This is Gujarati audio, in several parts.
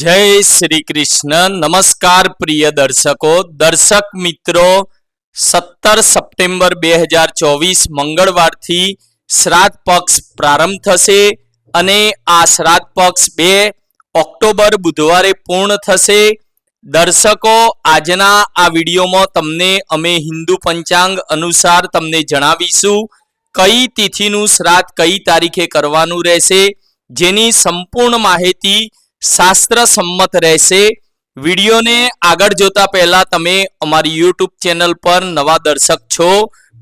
જય શ્રી કૃષ્ણ. નમસ્કાર પ્રિય દર્શકો. દર્શક મિત્રો, સત્તર સપ્ટેમ્બર બે હજાર ચોવીસ મંગળવારથી શ્રાદ્ધ પક્ષ પ્રારંભ થશે અને આ શ્રાદ્ધ પક્ષ બે ઓક્ટોબર બુધવારે પૂર્ણ થશે. દર્શકો, આજના આ વિડીયોમાં તમને અમે હિન્દુ પંચાંગ અનુસાર તમને જણાવીશું કઈ તિથિનું શ્રાદ્ધ કઈ તારીખે કરવાનું રહેશે, જેની સંપૂર્ણ માહિતી શાસ્ત્ર સંમત રહેશે. વિડીયોને આગળ જોતા પહેલા તમે અમારી યુટ્યુબ ચેનલ પર નવા દર્શક છો,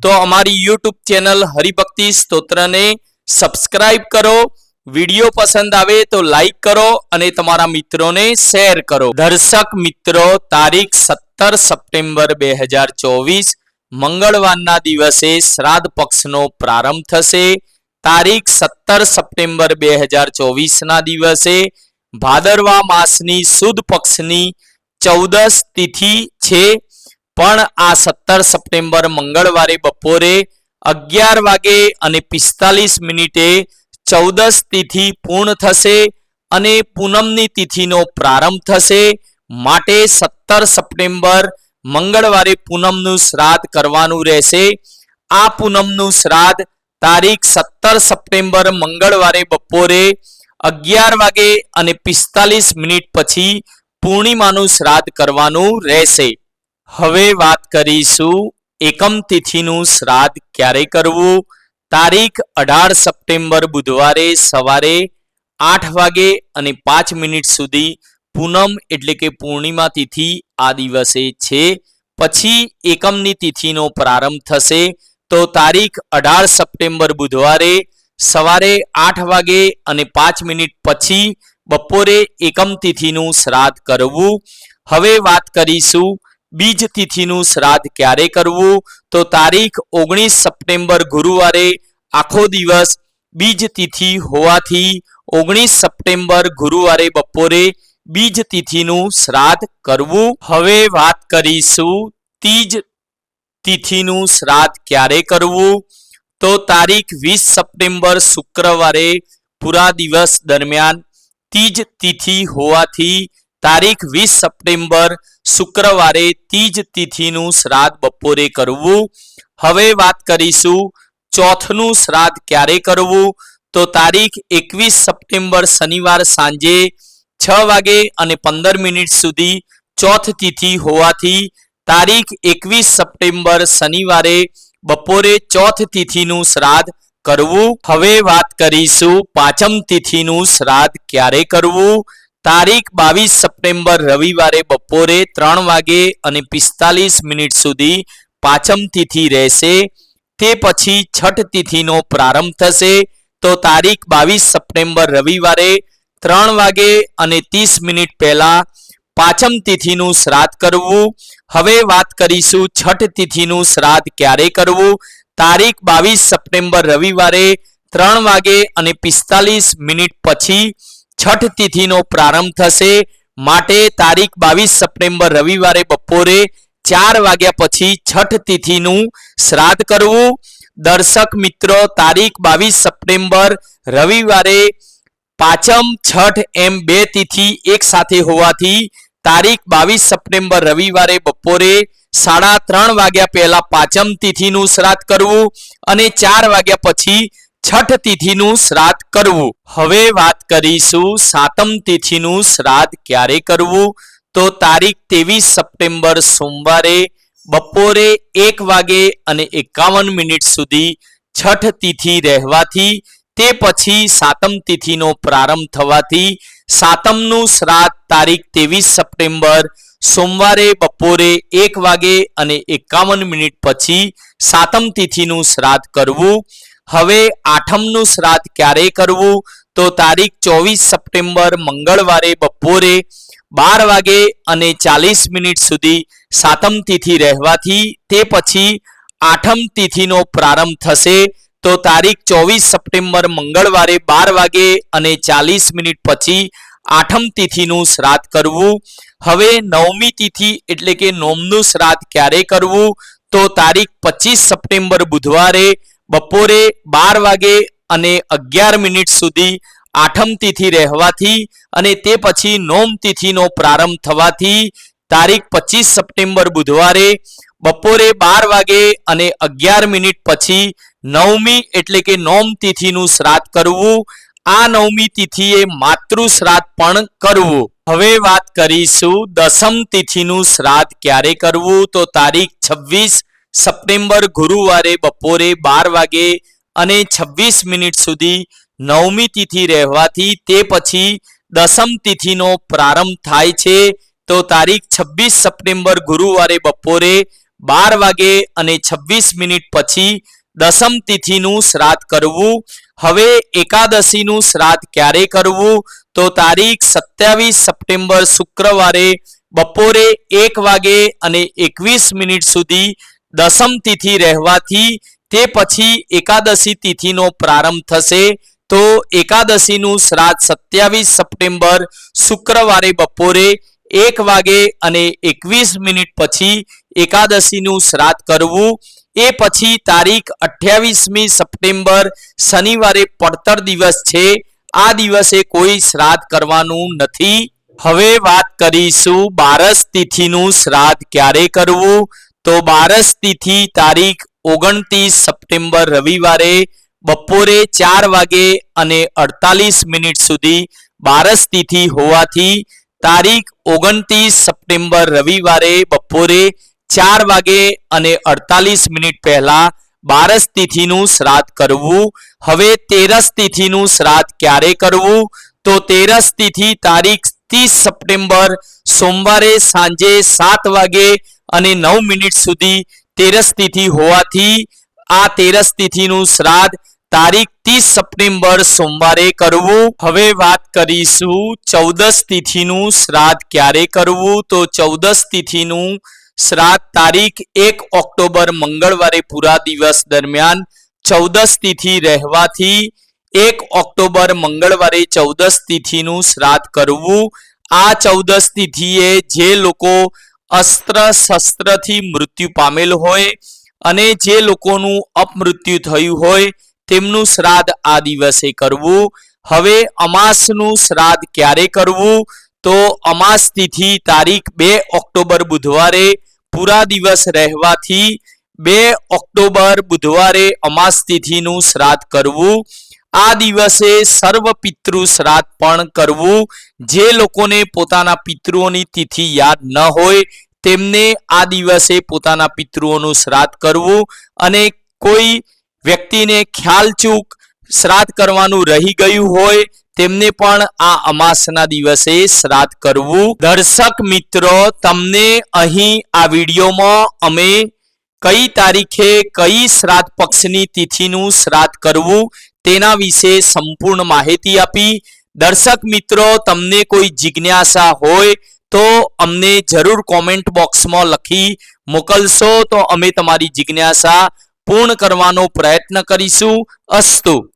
તો અમારી યુટ્યુબ ચેનલ હરિભક્તિ સ્તોત્રને સબસ્ક્રાઇબ કરો. વીડિયો પસંદ આવે તો લાઈક કરો અને તમારા મિત્રોને શેર કરો. દર્શક મિત્રો, તારીખ સત્તર સપ્ટેમ્બર બે હજાર ચોવીસ, મંગળવારના દિવસે શ્રાદ્ધ પક્ષનો પ્રારંભ થશે. તારીખ સત્તર સપ્ટેમ્બર બે હજાર ચોવીસના દિવસે ભાદરવા માસની સુદ પક્ષની ચૌદસ તિથિ છે. પણ આ સત્તર સપ્ટેમ્બર મંગળવારે બપોરે અગિયાર વાગે અને પિસ્તાલીસ મિનિટે ચૌદસ તિથિ પૂર્ણ થશે અને પૂનમની તિથિનો પ્રારંભ થશે. માટે સત્તર સપ્ટેમ્બર મંગળવારે પૂનમનું શ્રાદ્ધ કરવાનું રહેશે. આ પૂનમનું શ્રાદ્ધ તારીખ સત્તર સપ્ટેમ્બર મંગળવારે બપોરે અગિયાર વાગે અને પિસ્તાલીસ મિનિટ પછી પૂર્ણિમાનું શ્રાદ્ધ કરવાનું રહેશે. હવે વાત કરીશું એકમ તિથિનું શ્રાદ્ધ ક્યારે કરવું? તારીખ અઢાર સપ્ટેમ્બર બુધવારે સવારે આઠ વાગે અને પાંચ મિનિટ સુધી પૂનમ એટલે કે પૂર્ણિમા તિથિ આ દિવસે છે. પછી એકમની તિથિનો પ્રારંભ થશે. તો તારીખ અઢાર સપ્ટેમ્બર બુધવારે સવારે આઠ વાગે અને પાંચ મિનિટ પછી બપોરે એકમ તિથિનું શ્રાદ્ધ કરવું. હવે વાત કરીશું બીજ તિથિનું શ્રાદ્ધ ક્યારે કરવું? તો તારીખ ઓગણીસ સપ્ટેમ્બર ગુરુવારે આખો દિવસ બીજ તિથિ હોવાથી ઓગણીસ સપ્ટેમ્બર ગુરુવારે બપોરે બીજ તિથિનું શ્રાદ્ધ કરવું. હવે વાત કરીશું તીજ તિથિનું શ્રાદ્ધ ક્યારે કરવું? તો તારીખ વીસ સપ્ટેમ્બર શુક્રવારે પૂરા દિવસ દરમિયાન તીજ તિથિ હોવાથી તારીખ વીસ સપ્ટેમ્બર શુક્રવારે તીજ તિથિનું શ્રાદ્ધ બપોરે કરવું. હવે વાત કરીશું ચોથનું શ્રાદ્ધ ક્યારે કરવું? તો તારીખ એકવીસ સપ્ટેમ્બર શનિવાર સાંજે છ વાગે અને પંદર મિનિટ સુધી ચોથ તિથિ હોવાથી તારીખ એકવીસ સપ્ટેમ્બર શનિવારે બપોરે ચોથ તિથિનું શ્રાદ્ધ કરવું. હવે વાત કરીશું પાંચમ તિથિનું શ્રાદ્ધ ક્યારે કરવું? તારીખ બાવીસ સપ્ટેમ્બર રવિવારે બપોરે ત્રણ વાગે અને પિસ્તાલીસ મિનિટ સુધી પાંચમ તિથિ રહેશે. તે પછી છઠ તિથિનો પ્રારંભ થશે. તો તારીખ બાવીસ સપ્ટેમ્બર રવિવારે ત્રણ વાગે અને ત્રીસ મિનિટ પહેલા પાંચમ તિથિનું શ્રાદ્ધ કરવું. હવે વાત કરીશું છઠ તિથિનું શ્રાદ્ધ ક્યારે કરવું? તારીખ બાવીસ સપ્ટેમ્બર રવિવારે ત્રણ વાગે અને પિસ્તાલીસ મિનિટ પછી છઠ તિથિનો પ્રારંભ થશે. માટે તારીખ બાવીસ સપ્ટેમ્બર રવિવારે બપોરે ચાર વાગ્યા પછી છઠ તિથિનું શ્રાદ્ધ કરવું. દર્શક મિત્રો, તારીખ બાવીસ સપ્ટેમ્બર રવિવારે પાંચમ છઠ એમ બે તિથિ એક સાથે હોવાથી તારીખ બાવીસ સપ્ટેમ્બર રવિવારે બપોરે સાડા ત્રણ વાગ્યા પહેલા પાંચમ તિથિનું શ્રાદ્ધ કરવું અને ચાર વાગ્યા પછી છઠ તિથિનું શ્રાદ્ધ કરવું. હવે વાત કરીશું સાતમ તિથિનું શ્રાદ્ધ ક્યારે કરવું? તો તારીખ ત્રેવીસ સપ્ટેમ્બર સોમવારે બપોરે એક વાગે અને એકાવન મિનિટ સુધી છઠ તિથિ રહેવાથી તે પછી સાતમ તિથિનો પ્રારંભ થવાથી સાતમનું શ્રાદ્ધ તારીખ ત્રેવીસ સપ્ટેમ્બર સોમવારે, બપોરે એક વાગે અને એકાવન મિનિટ પછી સાતમ તિથિનું શ્રાદ્ધ કરવું. હવે આઠમનું શ્રાદ્ધ ક્યારે કરવું? તો તારીખ ચોવીસ સપ્ટેમ્બર મંગળવારે, બપોરે બાર વાગે અને ચાલીસ મિનિટ સુધી સાતમ તિથિ રહેવાથી તે પછી આઠમ તિથિનો પ્રારંભ થશે. તો તારીખ ચોવીસ સપ્ટેમ્બર મંગળવારે બાર વાગે અને ચાલીસ મિનિટ પછી આઠમ તિથિનું શ્રાદ્ધ કરવું. હવે નવમી તિથિ એટલે કે નોમનું શ્રાદ્ધ ક્યારે કરવું? તો તારીખ પચીસ સપ્ટેમ્બર બુધવારે બપોરે બાર વાગે અને અગિયાર મિનિટ સુધી આઠમ તિથિ રહેવાથી અને તે પછી નોમ તિથિનો પ્રારંભ થવાથી તારીખ પચીસ સપ્ટેમ્બર બુધવારે બપોરે બાર વાગે અને અગિયાર મિનિટ પછી નવમી એટલે કે નોમ તિથિનું શ્રાદ્ધ કરવું. આ નવમી તિથિએ માતૃ શ્રાદ્ધ પણ કરવું. હવે વાત કરીશું દસમ તિથિનું શ્રાદ્ધ ક્યારે કરવું? તો તારીખ છવ્વીસ સપ્ટેમ્બર ગુરુવારે બપોરે બાર વાગે અને છવ્વીસ મિનિટ સુધી નવમી તિથિ રહેવાથી તે પછી દસમ તિથિનો પ્રારંભ થાય છે. તો તારીખ છવ્વીસ સપ્ટેમ્બર ગુરુવારે બપોરે બાર વાગે અને છવ્વીસ મિનિટ પછી દસમ તિથિનું શ્રાદ્ધ કરવું. હવે એકાદશીનું શ્રાદ્ધ ક્યારે કરવું? તો તારીખ સત્યાવીસ સપ્ટેમ્બર શુક્રવારે બપોરે એક વાગે અને એકવીસ મિનિટ સુધી દસમ તિથિ રહેવાથી તે પછી એકાદશી તિથિનો પ્રારંભ થશે. તો એકાદશીનું શ્રાદ્ધ સત્યાવીસ સપ્ટેમ્બર શુક્રવારે બપોરે એક વાગે અને એકવીસ મિનિટ પછી એકાદશીનું શ્રાદ્ધ કરવું. એ પછી તારીખ અઠ્યાવીસમી સપ્ટેમ્બર શનિવારે પડતર દિવસ છે. આ દિવસે કોઈ શ્રાદ્ધ કરવાનું નથી. હવે વાત કરીશું બારસ તિથિનું શ્રાદ્ધ ક્યારે કરવું? તો બારસ તિથિ તારીખ ઓગણત્રીસ સપ્ટેમ્બર રવિવારે બપોરે ચાર વાગે અને અડતાલીસ મિનિટ સુધી બારસ તિથિ હોવાથી તારીખ ઓગણત્રીસ સપ્ટેમ્બર રવિવારે બપોરે ચાર વાગે અને અડતાલીસ મિનિટ પહેલા બારસ તિથિનું શ્રાદ્ધ કરવું. હવે તેરસ તિથિનું શ્રાદ્ધ ક્યારે કરવું? તો તેરસ તિથિ તારીખ ત્રીસ સપ્ટેમ્બર સોમવારે સાંજે સાત વાગે અને નવ મિનિટ સુધી તેરસ તિથિ હોવાથી આ તેરસ તિથિનું શ્રાદ્ધ તારીખ ત્રીસ સપ્ટેમ્બર સોમવારે કરવું. હવે વાત કરીશું ચૌદસ તિથિનું શ્રાદ્ધ ક્યારે કરવું? તો ચૌદસ તિથિનું શ્રાદ્ધ તારીખ એક ઓક્ટોબર મંગળવારે પૂરા દિવસ દરમિયાન ચૌદસ તિથિ રહેવાથી એક ઓક્ટોબર મંગળવારે ચૌદસ તિથિનું શ્રાદ્ધ કરવું. આ ચૌદસ તિથિએ જે લોકો અસ્ત્ર શસ્ત્રથી મૃત્યુ પામેલ હોય અને જે લોકોનું અપમૃત્યુ થયું હોય તેમનું શ્રાદ્ધ આ દિવસે કરવું. હવે અમાસનું શ્રાદ્ધ ક્યારે કરવું? તો અમાસ તિથિ તારીખ બે ઓક્ટોબર બુધવારે પૂરા દિવસ રહેવાથી બે ઓક્ટોબર બુધવારે અમાસ તિથિનું શ્રાદ્ધ કરવું. આ દિવસે સર્વ પિતૃ શ્રાદ્ધ પણ કરવું. જે લોકોને પોતાના પિતૃઓની તિથિ યાદ ન હોય તેમને આ દિવસે પોતાના પિતૃઓનું શ્રાદ્ધ કરવું અને કોઈ વ્યક્તિને ખ્યાલ ચૂક શ્રાદ્ધ કરવાનું રહી ગયું હોય તેમને પણ આ અમાસના દિવસે શ્રાદ્ધ કરવું. દર્શક મિત્રો, તમને અહીં આ વિડીયોમાં અમે કઈ તારીખે કઈ શ્રાદ્ધ પક્ષની તિથિનું શ્રાદ્ધ કરવું તેના વિશે સંપૂર્ણ માહિતી આપી. દર્શક મિત્રો, તમને કોઈ જિજ્ઞાસા હોય તો અમને જરૂર કોમેન્ટ બોક્સમાં લખી મોકલશો તો અમે તમારી જિજ્ઞાસા પૂર્ણ કરવાનો પ્રયત્ન કરીશું. અસ્તુ.